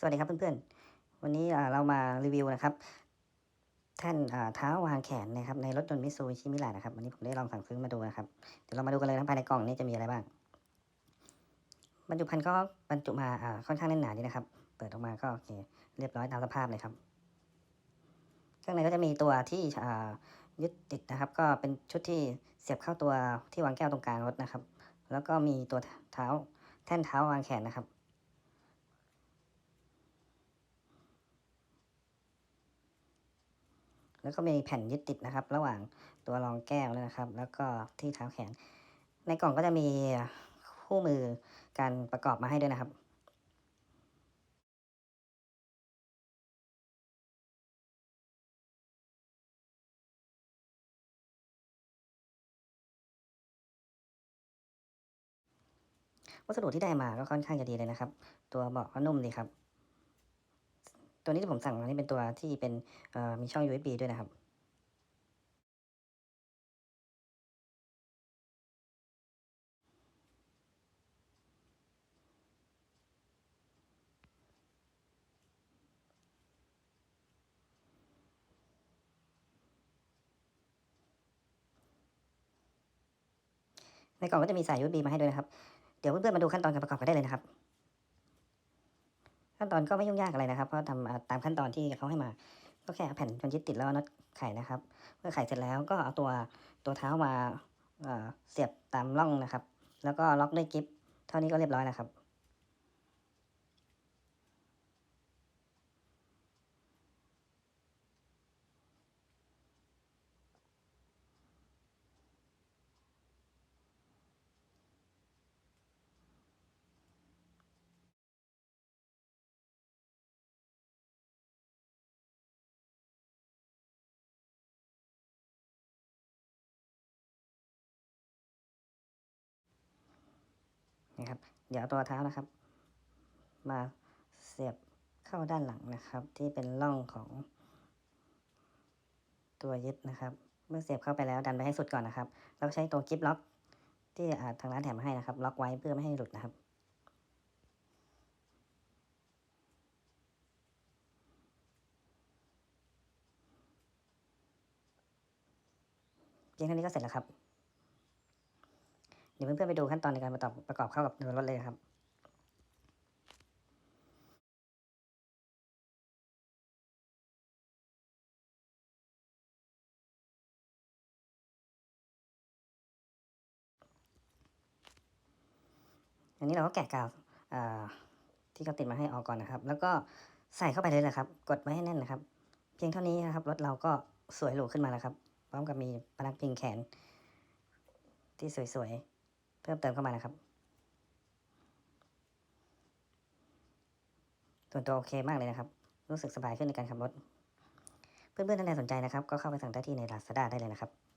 สวัสดีครับเพื่อนๆ วันนี้เรามารีวิวนะครับแท่นเท้าวางแขนนะครับในรถยนต์มิซูบิชิมิลานะครับวันนี้ผมได้ลองสั่งซื้อมาดูนะครับเดี๋ยวเรามาดูกันเลยนะภายในกล่องนี้จะมีอะไรบ้าง บรรจุภัณฑ์ก็บรรจุมาค่อนข้างแน่นหนาดีนะครับ เปิดออกมาก็โอเคเรียบร้อยตามสภาพเลยครับข้างในก็จะมีตัวที่ยึดติดนะครับ ก็เป็นชุดที่เสียบเข้าตัวที่วางแก้วตรงกลางรถนะครับ แล้วก็มีตัวเท้าแท่นเท้าวางแขนนะครับ แล้วก็มีแผ่นยึดติดนะครับ ระหว่างตัวรองแก้วนะครับ แล้วก็ที่เท้าแขน ในกล่องก็จะมีคู่มือการประกอบมาให้ด้วยนะครับวัสดุที่ได้มาก็ค่อนข้างจะดีเลยนะครับ ตัวเบาะก็นุ่มดีครับ ตัวนี้ที่ผมสั่งมานี่เป็นตัวที่เป็นเอ่อมีช่อง USB ด้วยนะครับในกล่องก็จะมีสาย USB มาให้ด้วยนะครับ เดี๋ยวเพื่อนๆมาดูขั้นตอนการประกอบกันได้เลยนะครับ ขั้นตอนก็ไม่ยุ่งยากอะไรนะครับเพราะทำตามขั้นตอนที่เขาให้มา ก็แค่แผ่นจนยึดติดแล้วน็อตไข่นะครับ เมื่อไข่เสร็จแล้วก็เอาตัวตัวเท้ามาเอ่อเสียบตามร่องนะครับ แล้วก็ล็อกด้วยกิฟเท่านี้ก็เรียบร้อยแล้วครับ นะครับ เดี๋ยวตัวเท้านะครับ มาเสียบเข้าด้านหลังนะครับ ที่เป็นร่องของตัวยึดนะครับ เมื่อเสียบเข้าไปแล้วดันไปให้สุดก่อนนะครับ แล้วใช้ตัวกิฟล็อกที่าทางร้านแถมมาให้นะครับ ล็อกไว้เพื่อไม่ให้หลุดนะครับเพียงเท่านี้ก็เสร็จแล้วครับ เดี๋ยวเพื่อนๆไปดูขั้นตอนในการประกอบประกอบเข้ากับตัวรถเลยครับอันนี้เราก็แกะกาวที่เขาติดมาให้ออกก่อนนะครับ แล้วก็ใส่เข้าไปเลยนะครับ กดไว้ให้แน่นนะครับ เพียงเท่านี้นะครับรถเราก็สวยหรูขึ้นมาแล้วครับ พร้อมกับมีพนักพิงแขนที่สวยๆ พิ่มเติมเข้ามานะครับ ส่วนตัวโอเคมากเลยนะครับ รู้สึกสบายขึ้นในการขับรถ เพื่อนๆท่านใดสนใจนะครับ ก็เข้าไปสั่งได้ที่ใน Lazada ได้เลยนะครับ